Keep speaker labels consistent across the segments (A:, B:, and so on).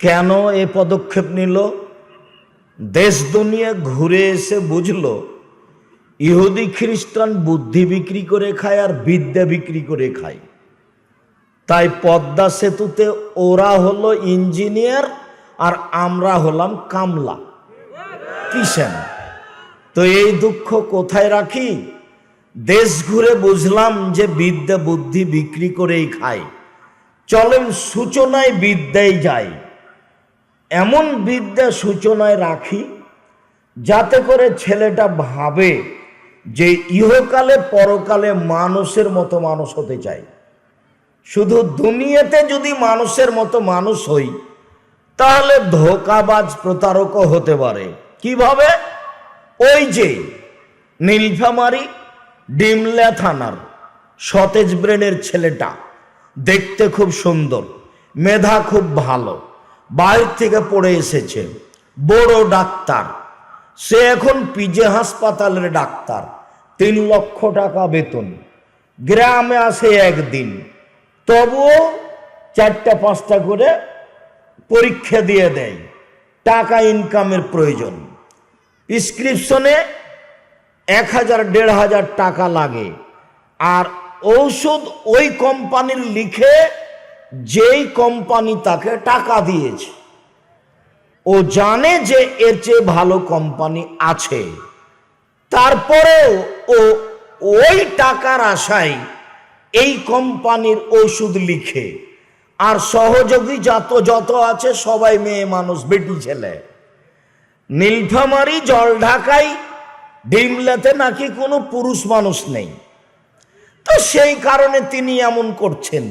A: কেন এ পদক্ষেপ নিল? দেশ দুনিয়া ঘুরে এসে বুঝলো, ইহুদি খ্রিস্টান বুদ্ধি বিক্রি করে খায় আর বিদ্যা বিক্রি করে খায়। তাই পদ্মা সেতুতে ওরা হলো ইঞ্জিনিয়ার আর আমরা হলাম কামলা। কিসেন? তো এই দুঃখ কোথায় রাখি? দেশ ঘুরে বুঝলাম যে বিদ্যা বুদ্ধি বিক্রি করেই খায়। চলেন সূচনায় বিদ্যায় যাই। এমন বিদ্যা সূচনায় রাখি যাতে করে ছেলেটা ভাবে যে ইহকালে পরকালে মানুষের মতো মানুষ হতে চাই। শুধু দুনিয়াতে যদি মানুষের মতো মানুষ হই, তাহলে ধোকাবাজ প্রতারকও হতে পারে। কীভাবে? ওই যে নীলফামারি ডিমলা থানার সতেজ ব্রেনের ছেলেটা। দেখতে খুব সুন্দর, মেধা খুব ভালো। বাইরে থেকে পড়ে এসেছে। বড় ডাক্তার। সে এখন পিজে হাসপাতালের ডাক্তার। তিন লক্ষ টাকা বেতন। গ্রামে আসে একদিন। তবুও চারটা, পাঁচটা করে পরীক্ষা দিয়ে দেয়। টাকা ইনকামের প্রয়োজন। প্রিসক্রিপশনে এক হাজার, দেড় হাজার টাকা লাগে। আর ঔষধ ওই কোম্পানির লিখে যেই কোম্পানি তাকে টাকা দিয়েছে, ও জানে যে এর চেয়ে ভালো কোম্পানি আছে। তারপরেও ও ওই টাকার আশায় এই কোম্পানির ওষুধ লিখে, আর সহযোগী যত যত আছে সবাই মেয়ে মানুষ, বেটি ছেলে। নীলফামারি জল ঢাকাই ডিমলাতে নাকি কোনো পুরুষ মানুষ নেই। তো সেই কারণে তিনি এমন করছেন।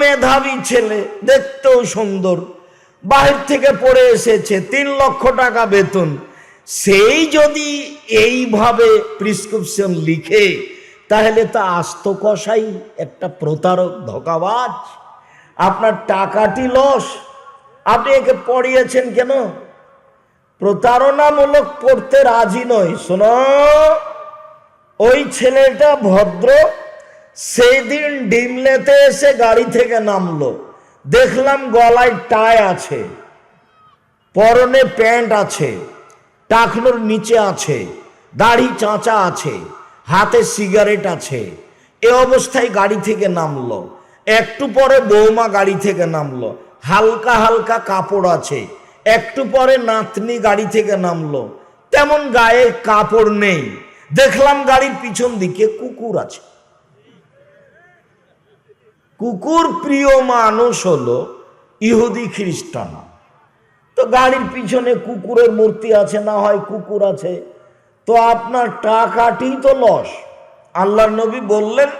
A: মেধাবী ছেলে, দেখতেও সুন্দর। বাহির থেকে পড়ে এসেছে, তিন লক্ষ টাকা বেতন। সেই যদি এইভাবে প্রিসক্রিপশন লিখে, তাহলে তা আস্ত কষাই একটা প্রতারক, ধোকাবাজ। আপনার টাকাটি লস। আপনি একে পড়িয়েছেন কেন? প্রতারণামূলক পড়তে রাজি নয়। শোনো, ওই ছেলেটা ভদ্র সেই দিন ডিমলেতে এসে গাড়ি থেকে নামলো। দেখলাম গলায় টাই আছে, পরনে প্যান্ট আছে, টাকনোর নিচে আছে, দাড়ি চাঁচা আছে, হাতে সিগারেট আছে। এ অবস্থায় গাড়ি থেকে নামলো। একটু পরে বৌমা গাড়ি থেকে নামলো। হালকা হালকা কাপড় আছে। একটু পরে নাতনি গাড়ি থেকে নামলো। তেমন গায়ে কাপড় নেই। দেখলাম গাড়ির পিছন দিকে কুকুর আছে। কুকুর প্রিয় মানুষ হলো ইহুদি খ্রিস্টান। তো গাড়ির পিছনে কুকুরের মূর্তি আছে, না হয় কুকুর আছে। তো আপনার টাকাটি তো লস। আল্লাহর নবী বললেন,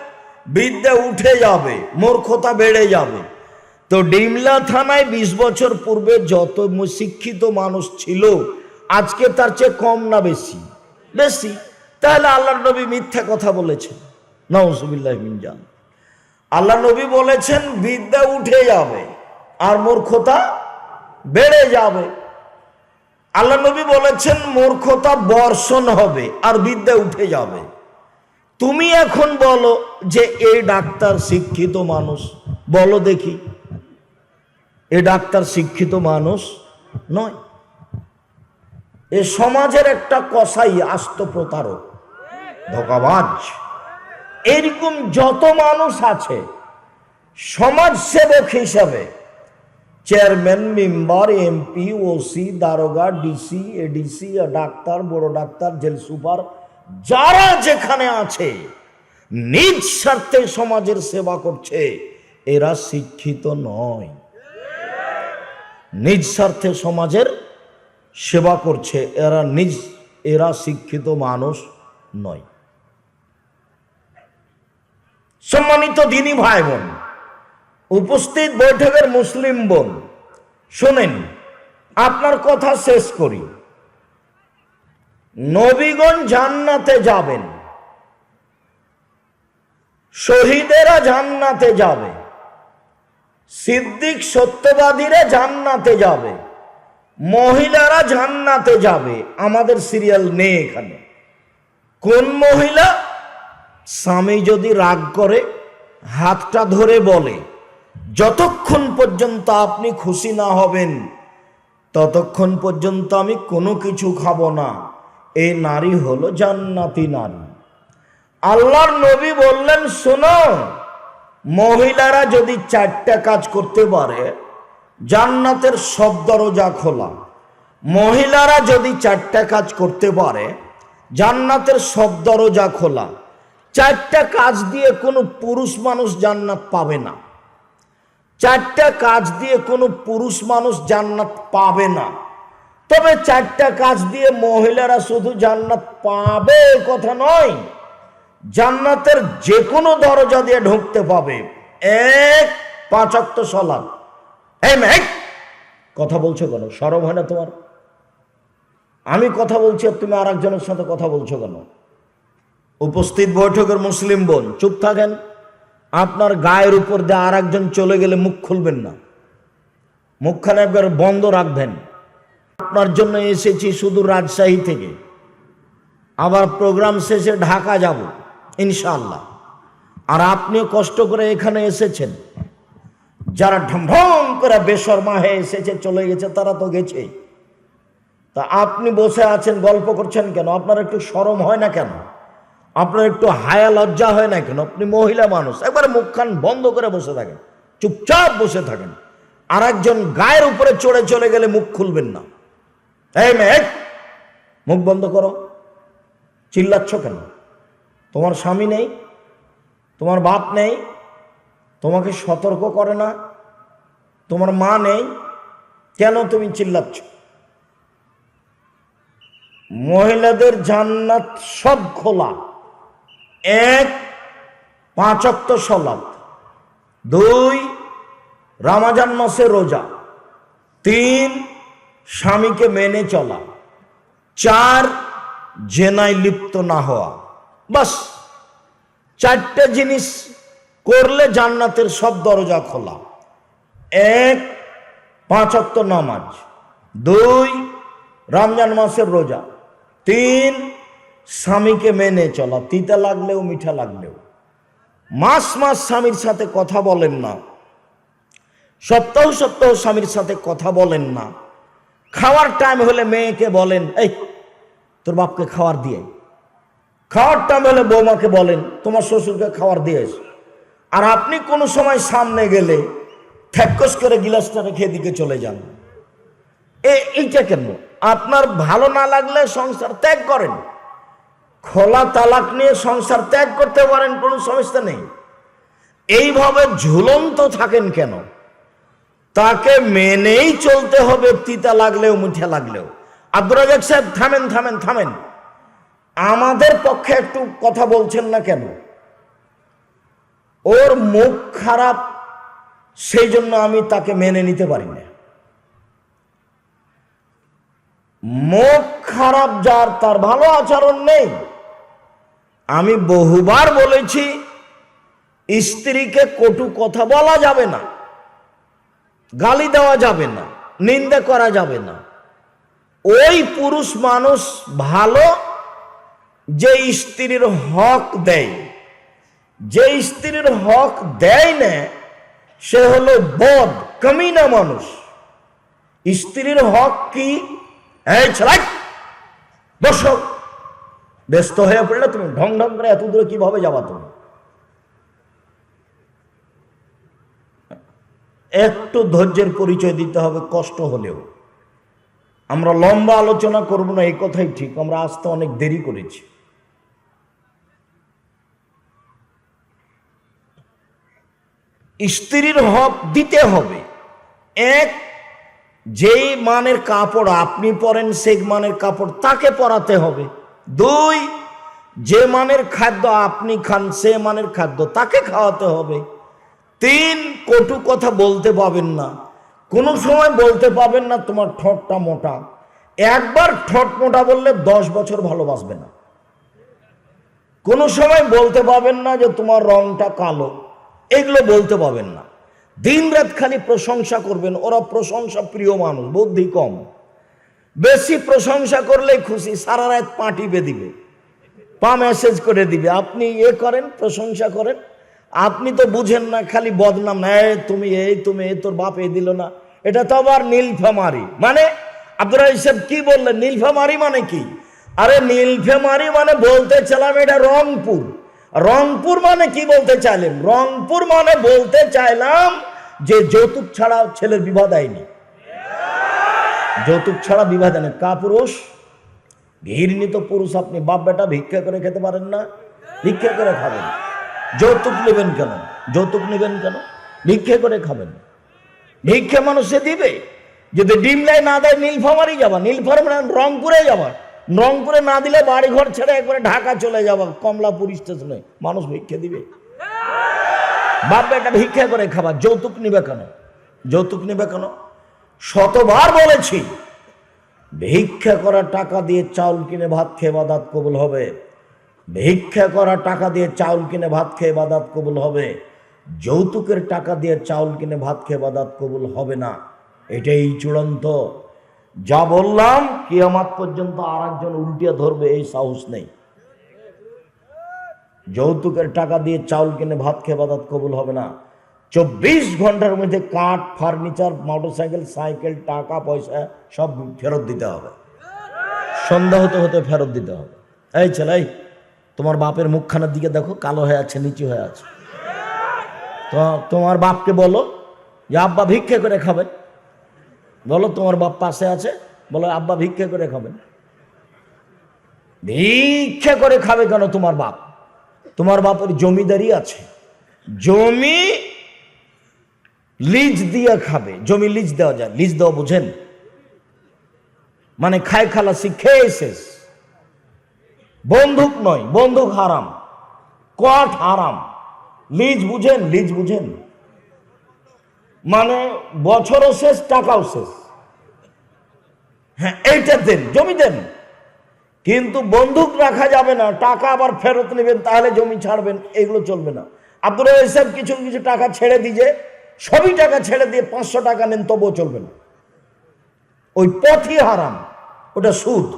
A: বিদ্যা উঠে যাবে, মূর্খতা বেড়ে যাবে। তো ডিমলা থানায় বিশ বছর পূর্বে যত শিক্ষিত মানুষ ছিল, আজকে তার চেয়ে কম না বেশি? বেশি। তাহলে আল্লাহর নবী মিথ্যা কথা বলেছেন। নওসুবিল্লাহ মিনজান আল্লাহ নবী বলেছেন, বিদ্যা উঠে যাবে আর মূর্খতা বেড়ে যাবে। আল্লাহ নবী বলেছেন, মূর্খতা বর্ষণ হবে আর বিদ্যা উঠে যাবে। তুমি এখন বলো যে, এই ডাক্তার শিক্ষিত মানুষ। বলো দেখি, এ ডাক্তার শিক্ষিত মানুষ নয়। এ সমাজের একটা কসাই আস্ত প্রতারক, ধোকাবাজ। এরকম যত মানুষ আছে সমাজ সেবক হিসাবে, চেয়ারম্যান, মেম্বার, এমপি, ওসি, দারোগা, ডিসি, এডিসি, ডাক্তার, বড় ডাক্তার, জেল সুপার, যারা যেখানে আছে, নিজ স্বার্থে সমাজের সেবা করছে, এরা শিক্ষিত নয়। নিজ স্বার্থে সমাজের সেবা করছে, এরা নিজ, এরা শিক্ষিত মানুষ নয়। সম্মানিত দিনী ভাই বোন উপস্থিত বৈঠকের মুসলিম বোন, শোনেন, আপনার কথা শেষ করি। নবীগণ জান্নাতে যাবেন। শহীদেরা জান্নাতে যাবে। সিদ্দিক সত্যবাদীরা জান্নাতে যাবে। মহিলারা জান্নাতে যাবে। আমাদের সিরিয়াল নেই এখানে। কোন মহিলা স্বামী যদি রাগ করে, হাতটা ধরে বলে, যতক্ষণ পর্যন্ত আপনি খুশি না হবেন, ততক্ষণ পর্যন্ত আমি কোনো কিছু খাব না। এই নারী হলো জান্নাতি নারী। আল্লাহর নবী বললেন, শোনো, মহিলারা যদি চারটা কাজ করতে পারে, জান্নাতের সব দরজা খোলা। মহিলারা যদি চারটা কাজ করতে পারে, জান্নাতের সব দরজা খোলা। চারটা কাজ দিয়ে কোনো পুরুষ মানুষ জান্নাত পাবে না। চারটা কাজ দিয়ে কোনো পুরুষ মানুষ জান্নাত পাবে না। তবে চারটা কাজ দিয়ে মহিলারা শুধু জান্নাত পাবে কথা নয়, জান্নাতের যে কোনো দরজা দিয়ে ঢুকতে পাবে। এক পাঁচক্ত সলাদ মেঘ, কথা বলছো কেন? সরব হয় না তোমার? আমি কথা বলছি আর তুমি আর একজনের সাথে কথা বলছো কেন? উপস্থিত বৈঠকের মুসলিম বোন, চুপ থাকেন। আপনার গায়ের উপর দিয়ে আর একজন চলে গেলে মুখ খুলবেন না। মুখখানে একবার বন্ধ রাখবেন। আপনার জন্য এসেছি শুধু রাজশাহী থেকে। আবার প্রোগ্রাম শেষে ঢাকা যাব, ইনশাআল্লাহ। আর আপনিও কষ্ট করে এখানে এসেছেন। যারা ঢমঢম করে বেশর্মা হয়ে এসেছে, চলে গেছে, তারা তো গেছেই তা আপনি বসে আছেন, গল্প করছেন কেন? আপনার একটু সরম হয় না কেন? আপনার একটু হায়া লজ্জা হয় না কেন? আপনি মহিলা মানুষ। একবার মুখখান বন্ধ করে বসে থাকেন। চুপচাপ বসে থাকেন। আর একজন গায়ের উপরে চড়ে চলে গেলে মুখ খুলবেন না। এই মেয়ে, মুখ বন্ধ করো। চিল্লাচ্ছ কেন? তোমার স্বামী নেই, তোমার বাপ নেই, তোমাকে সতর্ক করে না, তোমার মা নেই, কেন তুমি চিল্লাচ্ছ? মহিলাদের জান্নাত সব খোলা। এক পাঁচক্ত সলাদ দুই, রামাজান মাসে রোজা। তিন, স্বামীকে মেনে চলা। চার, জেনায় লিপ্ত না হওয়া। বাস, চারটে জিনিস করলে জান্নাতের সব দরজা খোলা। এক পাঁচক্ত নামাজ। দুই, রমজান মাসের রোজা। তিন স্বামীকে মেনে চলা, তিতা লাগলেও, মিঠা লাগলেও। মাস মাস স্বামীর সাথে কথা বলেন না। সপ্তাহ সপ্তাহ স্বামীর সাথে কথা বলেন না। খাওয়ার টাইম হলে মেয়েকে বলেন, এই, তোর বাপকে খাওয়ার দিয়ে। খাওয়ার টাইম হলে বৌমাকে বলেন, তোমার শ্বশুরকে খাওয়ার দিয়ে। আর আপনি কোনো সময় সামনে গেলে থ্যাকস করে গিলাসটা রেখে এদিকে চলে যান। এ, এইটা কেন? আপনার ভালো না লাগলে সংসার ত্যাগ করেন। খোলা তালাক নিয়ে সংসার ত্যাগ করতে পারেন, কোনো সমস্যা নেই। এইভাবে ঝুলন্ত থাকেন কেন? তাকে মেনেই চলতে হবে, তিতা লাগলেও মুঠে লাগলেও। আব্দুর সাহেব, থামেন থামেন থামেন। আমাদের পক্ষে একটু কথা বলছেন না কেন? ওর মুখ খারাপ, সেই জন্য আমি তাকে মেনে নিতে পারি না। মুখ খারাপ যার, তার ভালো আচরণ নেই। আমি বহুবার বলেছি, স্ত্রীকে কটু কথা বলা যাবে না, গালি দেওয়া যাবে না, নিন্দা করা যাবে না। ওই পুরুষ মানুষ ভালো, যে স্ত্রীর হক দেয়। যে স্ত্রীর হক দেয় না, সে হলো বদ, কমিনা মানুষ। স্ত্রীর হক কি? এই ছেলে, বসো। ব্যস্ত হয়ে পড়লে তুমি ঢং ঢং করে এত দূরে কীভাবে যাবা তুমি? একটু ধৈর্যের পরিচয় দিতে হবে, কষ্ট হলেও। আমরা লম্বা আলোচনা করব না, এই কথাই ঠিক। আমরা আসতে অনেক দেরি করেছি। স্ত্রীর হক দিতে হবে। এক, যেই মানের কাপড় আপনি পরেন, সেই মানের কাপড় তাকে পরাতে হবে। দুই, যে মানের খাদ্য আপনি খান, সে মানের খাদ্য তাকে খাওয়াতে হবে। তিন, কটু কথা বলতে পাবেন না। কোনো সময় বলতে পাবেন না, তোমার ঠোঁটটা মোটা। একবার ঠোঁট মোটা বললে দশ বছর ভালোবাসবে না। কোনো সময় বলতে পাবেন না যে তোমার রংটা কালো। এগুলো বলতে পাবেন না। দিন রাত খালি প্রশংসা করবেন। ওরা প্রশংসা প্রিয় মানুষ, বুদ্ধি কম। বেশি প্রশংসা করলেই খুশি, সারা রাত পা টিপে দিবে। পা মেসেজ করে দিবে, আপনি ইয়ে করেন, প্রশংসা করেন। আপনি তো বুঝেন না, খালি বদনাম এই তুমি এই তুমি এই, তোর বাপ এই দিল না। এটা তো আবার নীলফামারি। মানে আব্দুল সাহেব কি বললেন? নীলফামারি মানে কি? আরে নীলফামারি মানে বলতে চাইলাম এটা রংপুর। রংপুর মানে কি বলতে চাইলেন? রংপুর মানে বলতে চাইলাম যে যৌতুক ছাড়া ছেলের বিবাহ দেয়নি। যৌতুক ছাড়া বিবাহ দেয়নি কা পুরুষ ঘৃণিত পুরুষ আপনি বাপ বেটা ভিক্ষা করে খেতে পারেন না, ভিক্ষা করে খাবেন। যৌতুক নেবেন কেন? যৌতুক নেবেন কেন? ভিক্ষা করে খাবেন। ভিক্ষা মানুষে দিবে। যদি ডিমলাই না দেয়, নীলফামারি যাবা। নীলফামারি মানে রংপুরে যাবা। রংপুরে না দিলে বাড়ি ঘর ছেড়ে একবারে ঢাকা চলে যাবা, কমলাপুর স্টেশনে। মানুষ ভিক্ষা দিবে। বাপ বেটা ভিক্ষা করে খাবা। যৌতুক নিবে কেন? যৌতুক নিবে কেন? শতবার বলেছি, ভিক্ষা করা টাকা দিয়ে চাউল কিনে ভাত খেয়ে বাদাত কবুল হবে। ভিক্ষা করা টাকা দিয়ে চাউল কিনে ভাত খেয়ে বাদাত কবুল হবে। যৌতুকের টাকা দিয়ে চাউল কিনে ভাত খেয়ে বাদাত কবুল হবে না। এটাই চূড়ান্ত। যা বললাম, কিয়ামাত পর্যন্ত আর একজন উল্টিয়ে ধরবে, এই সাহস নেই। যৌতুকের টাকা দিয়ে চাউল কিনে ভাত খেয়ে বাদাত কবুল হবে না। চব্বিশ ঘণ্টার মধ্যে কাঠ, ফার্নিচার, মোটরসাইকেল, সাইকেল, টাকা, পয়সা সব ফেরত দিতে হবে। সন্ধ্যা হতে হতে ফেরত দিতে হবে। এই ছেলে তোমার বাপের মুখখানার দিকে দেখো, কালো হয়ে আছে, নিচু হয়ে আছে। তো তোমার বাপকে বলো, যে আব্বা ভিক্ষে করে খাবেন। বলো, তোমার বাপ পাশে আছে? বলো, আব্বা ভিক্ষে করে খাবেন। ভিক্ষে করে খাবে কেন তোমার বাপ? তোমার বাপের জমিদারি আছে। জমি লিজ দিয়ে খাবে, জমি লিজ দেওয়া যায়, লিজ দেওয়া বুঝেন? মানে খায় খালাসি খেয়ে শেষ। বন্দুক নয়, বন্দুক হারাম কট হারাম। লিজ বুঝেন লিজ বুঝেন? মানে বছরও শেষ, টাকাও শেষ। হ্যাঁ এইটা দেন, জমি দেন। কিন্তু বন্দুক রাখা যাবে না, টাকা আবার ফেরত নেবেন, তাহলে জমি ছাড়বেন, এগুলো চলবে না। আব্দুল সাহেব কিছু কিছু টাকা ছেড়ে দিয়ে সবই টাকা ছেড়ে দিয়ে পাঁচশো টাকা নেন, তবুও চলবে না। ওই পথই হারাম, ওটা সুদ।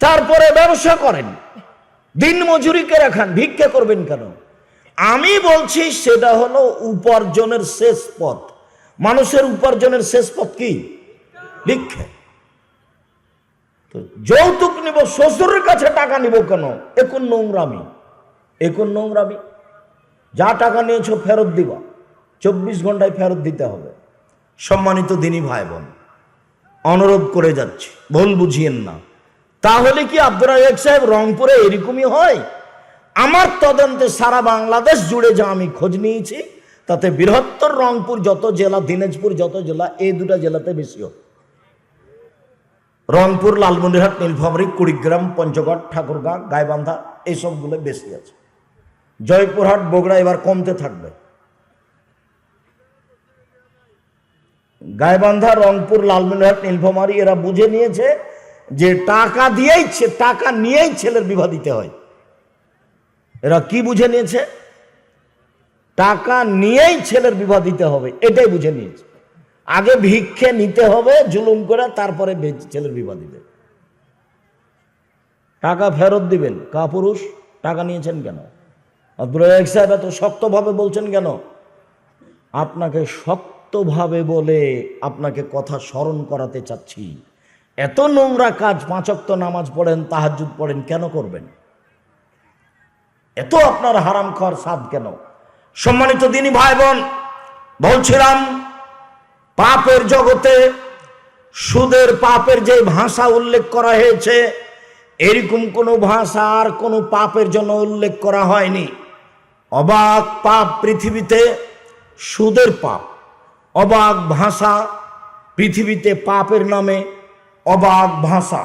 A: তারপরে ব্যবসা করেন, দিন মজুরিকে রাখান, ভিক্ষা করবেন কেন? আমি বলছি সেটা হলো উপার্জনের শেষ পথ। মানুষের উপার্জনের শেষ পথ কি? ভিক্ষা। তো যৌতুক নিব, শ্বশুরের কাছে টাকা নিব কেন? এখন নোংরামি এখন নোংরামি? যা টাকা নিয়েছো ফেরত দিবা। চব্বিশ ঘন্টায় ফেরত দিতে হবে। সম্মানিত দিনী ভাই বোন অনুরোধ করে যাচ্ছি, ভুল বুঝিয়েন না। তাহলে কি আব্দুর রাজাক সাহেব রংপুরে এরকমই হয়? আমার তদন্তে সারা বাংলাদেশ জুড়ে যা আমি খোঁজ নিয়েছি, তাতে বৃহত্তর রংপুর, যত জেলা, দিনাজপুর, যত জেলা এই দুটা জেলাতে বেশি হয়। রংপুর, লালমনিরহাট, নীলফামারী, কুড়িগ্রাম, পঞ্চগড়, ঠাকুরগাঁ, গাইবান্ধা এইসবগুলো বেশি আছে। জয়পুরহাট, বগুড়া এবার কমতে থাকবে। গাইবান্ধা, রংপুর লালমিনহাট নীলফামারী এরা বুঝে নিয়েছে যে টাকা দিয়েই টাকা নিয়েই ছেলের বিবাহ দিতে হয়। এরা কি বুঝে নিয়েছে? টাকা নিয়েই ছেলের বিবাহ দিতে হবে, এটাই বুঝে নিয়েছে। আগে ভিক্ষে নিতে হবে, জুলুম করে তারপরে ছেলের বিবাহ দিবে। টাকা ফেরত দিবেন কা পুরুষ টাকা নিয়েছেন কেন? আব্দুল সাহেব এত শক্তভাবে বলছেন কেন? আপনাকে শক্তভাবে বলে আপনাকে কথা স্মরণ করাতে চাচ্ছি। এত নোংরা কাজ পাঁচক্ত নামাজ পড়েন তাহাজুদ পড়েন কেন করবেন? এত আপনার হারাম খর স্বাদ কেন? সম্মানিত দিনী ভাই বোন বলছিলাম, পাপের জগতে সুদের পাপের যে ভাষা উল্লেখ করা হয়েছে, এরকম কোনো ভাষা আর কোনো পাপের জন্য উল্লেখ করা হয়নি। অবাক পাপ পৃথিবীতে সুদের পাপ। অবাক ভাষা পৃথিবীতে পাপের নামে অবাক ভাষা।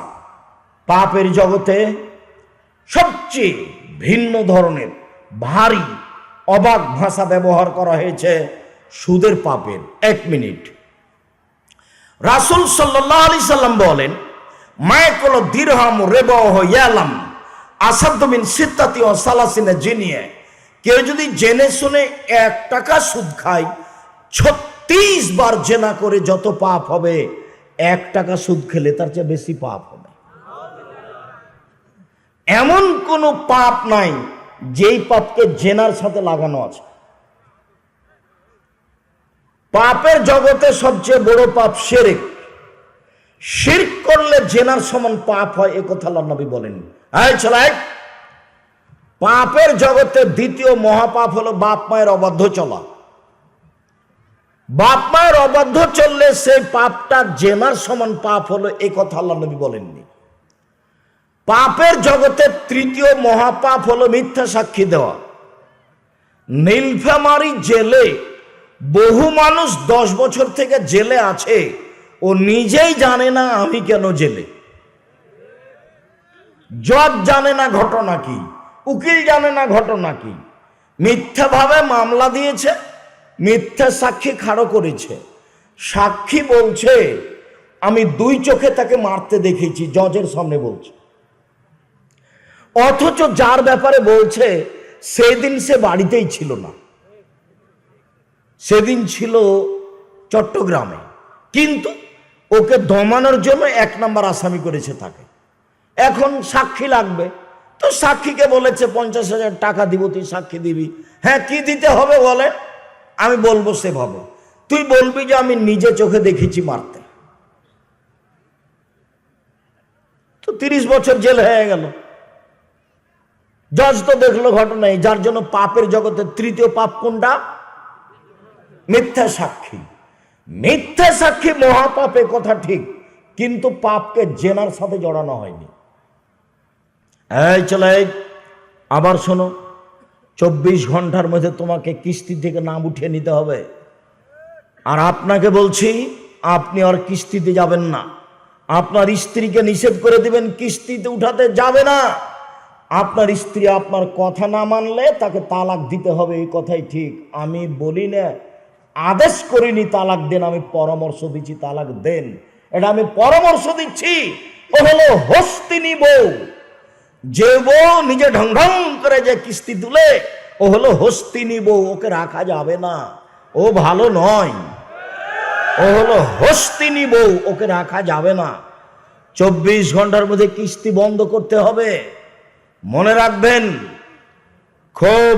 A: পাপের জগতে সবচেয়ে ভিন্ন ধরনের, ভারী অবাক ভাষা ব্যবহার করা হয়েছে সুদের পাপের। এক মিনিট। রাসুল সাল্লাহ আলি সাল্লাম বলেন মায়কল দিরহাম রেব ইয়ালাম আসাদ্দমিন সিদ্ধাতি ও সালাসিনে জিনিয়ে। কেউ যদি জেনে শুনে এক টাকা সুদ খায়, ছত্রিশ বার জেনা করে যত পাপ হবে, এক টাকা সুদ খেলে তার চেয়ে বেশি পাপ হবে। এমন কোনো পাপ নাই, যেই পাপকে জেনার সাথে লাগানো আছে। পাপের জগতে সবচেয়ে বড় পাপ শেরেক। শির করলে জেনার সমান পাপ হয়, এ কথা নবী বলেন এই ছেলাই পাপের জগতে দ্বিতীয় মহাপাপ হলো বাপ মায়ের অবাধ্য চলা। বাপ মায়ের অবাধ্য চললে সেই পাপটা জেনার সমান পাপ হলো এ কথা আল্লাহ নবী বলেননি। পাপের জগতে তৃতীয় মহাপাপ হলো মিথ্যা সাক্ষী দেওয়া। নীলফামারি জেলে বহু মানুষ দশ বছর থেকে জেলে আছে ও নিজেই জানে না আমি কেন জেলে। জজ জানে না ঘটনা কি। উকিল জানে না ঘটনা কি। মিথ্যাভাবে মামলা দিয়েছে, মিথ্যা সাক্ষী খাড়ো করেছে। সাক্ষী বলছে, আমি দুই চোখে তাকে মারতে দেখেছি জজের সামনে বলছে। অথচ যার ব্যাপারে বলছে, সেদিন সে বাড়িতেই ছিল না। সেদিন ছিল চট্টগ্রামে। কিন্তু ওকে দমানোর জন্য এক নম্বর আসামি করেছে তাকে। এখন সাক্ষী লাগবে। তো সাক্ষীকে বলেছে, পঞ্চাশ হাজার টাকা দিব, তুই সাক্ষী দিবি। হ্যাঁ কি দিতে হবে বলে? আমি বলব সেভাবে। তুই বলবি যে আমি নিজে চোখে দেখেছি মারতে। তো তিরিশ বছর জেল হয়ে গেল। জজ তো দেখল ঘটনায়, যার জন্য পাপের জগতে তৃতীয় পাপ কোনটা? মিথ্যা সাক্ষী। মিথ্যা সাক্ষী মহাপাপে কথা ঠিক, কিন্তু পাপকে জেনার সাথে জড়ানো হয়নি। এই চলে আবার শোনো, চব্বিশ ঘণ্টার মধ্যে তোমাকে কিস্তি থেকে নাম উঠিয়ে নিতে হবে। আর আপনাকে বলছি, আপনি আর কিস্তিতে যাবেন না। আপনার স্ত্রীকে নিষেধ করে দিবেন, কিস্তিতে উঠাতে যাবে না। আপনার স্ত্রী আপনার কথা না মানলে তাকে তালাক দিতে হবে, এই কথাই ঠিক। আমি বলি না, আদেশ করিনি তালাক দেন, আমি পরামর্শ দিচ্ছি, তালাক দেন। এটা আমি পরামর্শ দিচ্ছি, ও হলো হস্তিনী বউ। যে বউ নিজে ঢং ঢং করে যে কিস্তি তুলে, ও হলো হস্তিনী বউ ওকে রাখা যাবে না। ও ভালো নয়। ও হলো হস্তিনী বউ ওকে রাখা যাবে না। চব্বিশ ঘণ্টার মধ্যে কিস্তি বন্ধ করতে হবে। মনে রাখবেন, খুব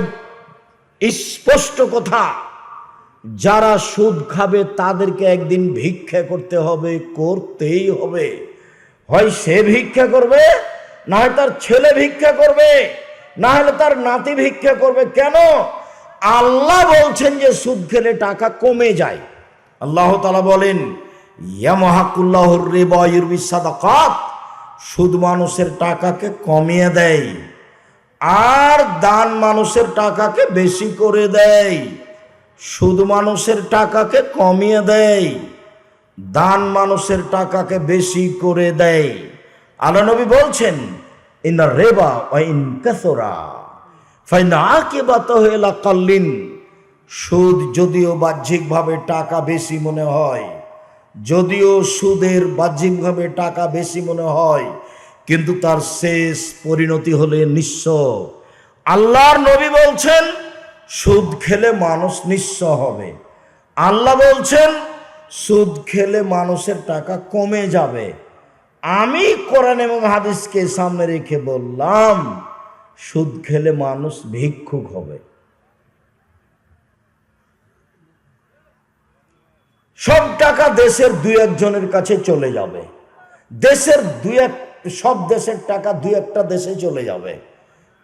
A: স্পষ্ট কথা, যারা সুদ খাবে তাদেরকে একদিন ভিক্ষা করতে হবে, করতেই হবে। হয় সে ভিক্ষা করবে না হয় তার ছেলে ভিক্ষা করবে না হলে তার নাতি ভিক্ষা করবে। কেন? আল্লাহ বলছেন যে সুদ খেলে টাকা কমে যায়। আল্লাহ তালা বলেন সুদ মানুষের টাকাকে কমিয়ে দেয়, আর দান মানুষের টাকাকে বেশি করে দেয়, সুদ মানুষের টাকাকে কমিয়ে দেয়, দান মানুষের টাকাকে বেশি করে দেয়। আল্লাহ নবী বলছেন ইন রেবা ইন কাসরা কাল্লিন, সুদ যদিও বাহ্যিকভাবে টাকা বেশি মনে হয়, যদিও সুদের বাহ্যিকভাবে টাকা বেশি মনে হয়, কিন্তু তার শেষ পরিণতি হলে নিঃস্ব। আল্লাহর নবী বলছেন, সুদ খেলে মানুষ নিঃস্ব হবে। আল্লাহ বলছেন, সুদ খেলে মানুষের টাকা কমে যাবে। আমি কোরআন এবং হাদিসকে সামনে রেখে বললাম, সুদ খেলে মানুষ ভিক্ষুক হবে। সব টাকা দেশের দুই একজনের কাছে চলে যাবে। দেশের দুই এক, সব দেশের টাকা দুই একটা দেশে চলে যাবে।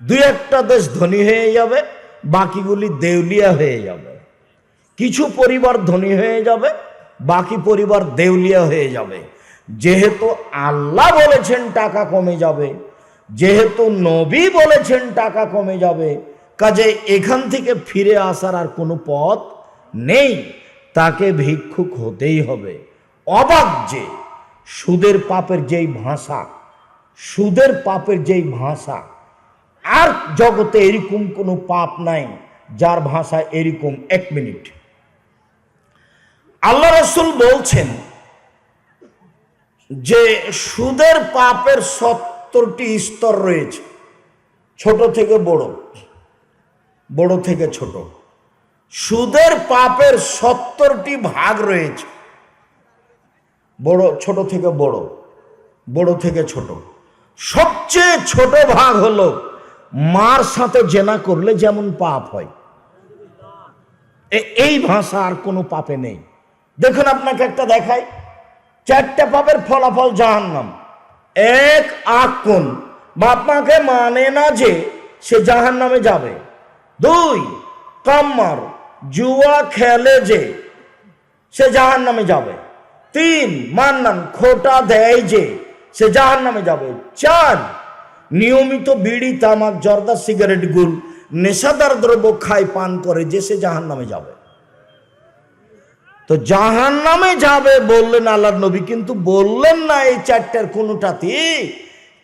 A: দুই একটা দেশ ধনী হয়ে যাবে, বাকিগুলি দেউলিয়া হয়ে যাবে। কিছু পরিবার ধনী হয়ে যাবে, বাকি পরিবার দেউলিয়া হয়ে যাবে। যেহেতু আল্লাহ বলেছেন টাকা কমে যাবে, যেহেতু নবী বলেছেন টাকা কমে যাবে, কাজে এখান থেকে ফিরে আসার আর কোনো পথ নেই। তাকে ভিক্ষুক হতেই হবে। অবাক যে সুদের পাপের যেই ভাষা, সুদের পাপের যেই ভাষা, আর জগতে এরকম কোনো পাপ নাই, যার ভাষা এরকম। এক মিনিট। আল্লাহ রসুল বলছেন যে সুদের পাপের সত্তরটি স্তর রয়েছে, ছোট থেকে বড় বড় থেকে ছোট, সুদের পাপের সত্তরটি ভাগ রয়েছে, বড়, ছোট থেকে বড় বড় থেকে ছোট। সবচেয়ে ছোট ভাগ হলো মার সাথে জেনা করলে যেমন পাপ হয়। এই ভাষা আর কোনো পাপে নেই। দেখুন আপনাকে একটা দেখাই। চারটে পাপের ফলাফল জাহান্নাম। এক আক কোন বাপ মাকে মানে না যে সে জাহান নামে যাবে। দুই, কাম্মার। জুয়া খেলে যে সে জাহান নামে যাবে। তিন, মান্নান। খোটা দেয় যে সে জাহান নামে যাবে। চার, নিয়মিত বিড়ি, তামাক, জর্দা, সিগারেট গুল নেশাদার দ্রব্য খায়, পান করে যে সে জাহান নামে যাবে। তো জাহান নামে যাবে বললেন আল্লাহ নবী, কিন্তু বললেন না এই চারটার কোনোটাতে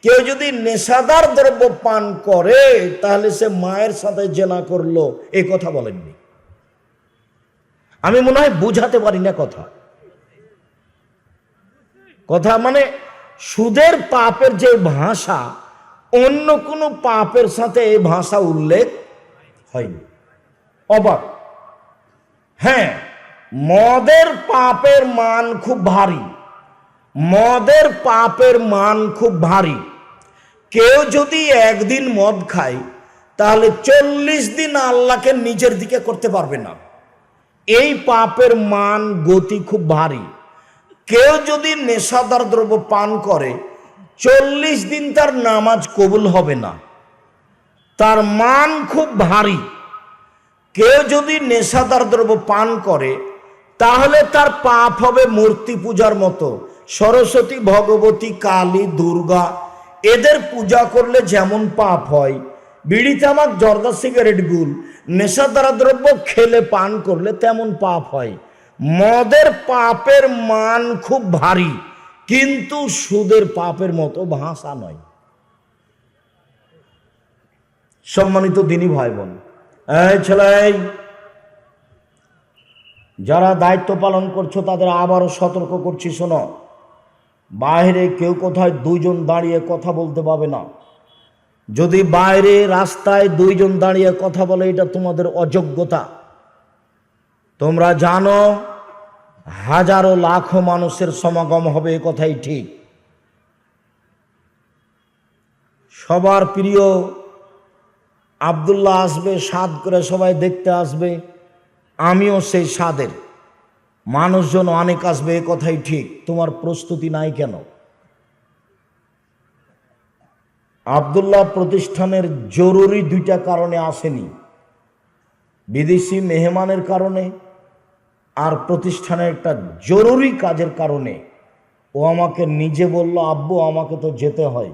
A: কেউ যদি নেশাদার দ্রব্য পান করে, তাহলে সে মায়ের সাথে জেনা করল। এই কথা বলেননি। আমি মনে হয় বুঝাতে পারি না কথা। কথা মানে সুদের পাপের যে ভাষা, অন্য কোনো পাপের সাথে এই ভাষা উল্লেখ হয়নি। অবাক। হ্যাঁ মদের পাপের মান খুব ভারী। মদের পাপের মান খুব ভারী। কেউ যদি একদিন মদ খায়, তাহলে চল্লিশ দিন আল্লাহকে নিজের দিকে করতে পারবে না। এই পাপের মান, গতি খুব ভারী। কেউ যদি নেশাদার দ্রব্য পান করে, চল্লিশ দিন তার নামাজ কবুল হবে না। তার মান খুব ভারী। কেউ যদি নেশাদার দ্রব্য পান করে তাহলে তার পাপ হবে মূর্তি পূজার মতো। সরস্বতী, ভগবতী, কালী, দুর্গা, এদের পূজা করলে যেমন পাপ হয়। বিড়ি, তামাক, জর্দা, সিগারেট, গুল নেশাদারা দ্রব্য খেলে, পান করলে তেমন পাপ হয়। মদের পাপের মান খুব ভারী, কিন্তু সুদের পাপের মতো ভাষা নয়। সম্মানিত দিনী ভাই বোন, এই ছেলে যারা দায়িত্ব পালন করছ, তাদের আবারও সতর্ক করছি, শোনো। বাইরে কেউ কোথায় দুইজন দাঁড়িয়ে কথা বলতে পাবে না। যদি বাইরে রাস্তায় দুইজন দাঁড়িয়ে কথা বলে, এটা তোমাদের অযোগ্যতা। তোমরা জানো, হাজারো লাখো মানুষের সমাগম হবে, এ কথাই ঠিক। সবার প্রিয় আবদুল্লাহ আসবে স্বাদ করে সবাই দেখতে আসবে। আমিও সেই স্বাদের। মানুষজন অনেক আসবে, এ কথাই ঠিক। তোমার প্রস্তুতি নাই কেন? আবদুল্লাহ প্রতিষ্ঠানের জরুরি দুইটা কারণে আসেনি। বিদেশি মেহমানের কারণে আর প্রতিষ্ঠানের একটা জরুরি কাজের কারণে। ও আমাকে নিজে বলল, আব্বু, আমাকে তো যেতে হয়।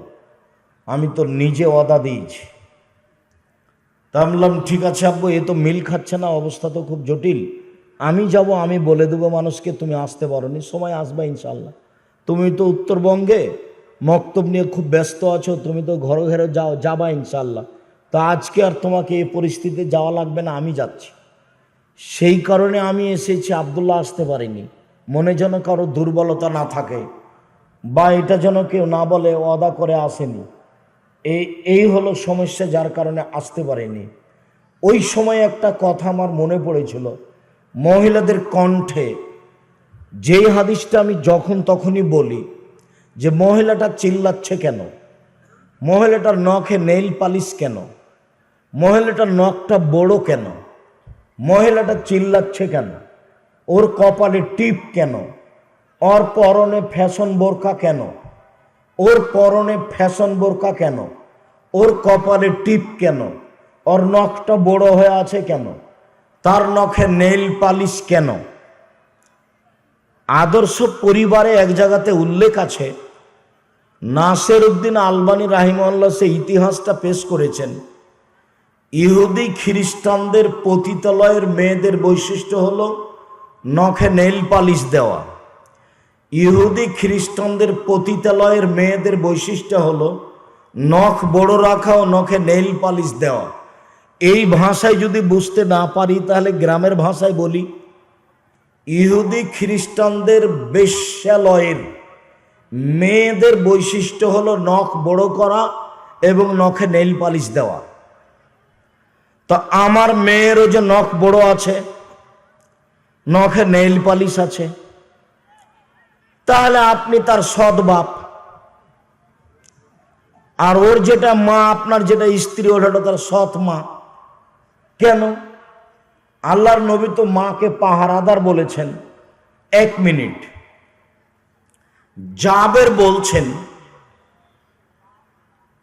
A: আমি তো নিজে অদা দিয়েছি। তা বললাম, ঠিক আছে আব্বু, এ তো মিল খাচ্ছে না, অবস্থা তো খুব জটিল। আমি যাব, আমি বলে দেবো মানুষকে, তুমি আসতে পারো নি সময় আসবে ইনশাল্লাহ তুমি তো উত্তরবঙ্গে মক্তব নিয়ে খুব ব্যস্ত আছো, তুমি তো ঘরে ঘরে যাও, যাবা ইনশাল্লাহ তা আজকে আর তোমাকে এই পরিস্থিতিতে যাওয়া লাগবে না, আমি যাচ্ছি। সেই কারণে আমি এসেছি, আবদুল্লাহ আসতে পারিনি। মনে যেন কারও দুর্বলতা না থাকে। বা এটা যেন কেউ না বলে অদা করে আসেনি। এই এই হলো সমস্যা যার কারণে আসতে পারেনি। ওই সময় একটা কথা আমার মনে পড়েছিল, মহিলাদের কণ্ঠে যেই হাদিসটা আমি যখন তখনই বলি যে মহিলাটা চিল্লাচ্ছে কেন? মহিলাটার নখে নেইল পালিশ কেন? মহিলাটার নখটা বড় কেন? মহিলাটা চিল্লাচ্ছে কেন? ওর কপালে টিপ কেন? ওর পরনে ফ্যাশন বোরকা কেন? ওর পরনে ফ্যাশন বোরকা কেন? ওর কপালে টিপ কেন? ওর নখটা বড় হয়ে আছে কেন? তার নখে নেল পালিশ কেন? আদর্শ পরিবারে এক জায়গাতে উল্লেখ আছে নাসের উদ্দিন আলবানী রাহিমল্লা সে ইতিহাসটা পেশ করেছেন। ইহুদি খ্রিস্টানদের পতিতালয়ের মেয়েদের বৈশিষ্ট্য হল নখে নেল পালিশ দেওয়া। ইহুদি খ্রিস্টানদের পতিতালয়ের মেয়েদের বৈশিষ্ট্য হলো নখ বড় রাখা ও নখে নেইল পালিশ দেওয়া। এই ভাষায় যদি বুঝতে না পারি, তাহলে গ্রামের ভাষায় বলি। ইহুদি খ্রিস্টানদের বেশ্যালয়ের মেয়েদের বৈশিষ্ট্য হলো নখ বড় করা এবং নখে নেইল পালিশ দেওয়া। তো আমার মেয়েরও যে নখ বড় আছে, নখে নেইল পালিশ আছে, তাহলে আপনি তার সৎ বাপ। আর ওর যেটা মা, আপনার যেটা স্ত্রী, ওটা তার সৎ মা। কেন? আল্লাহর নবী তো মাকে পাহারাদার বলেছেন। এক মিনিট। জাবের বলছেন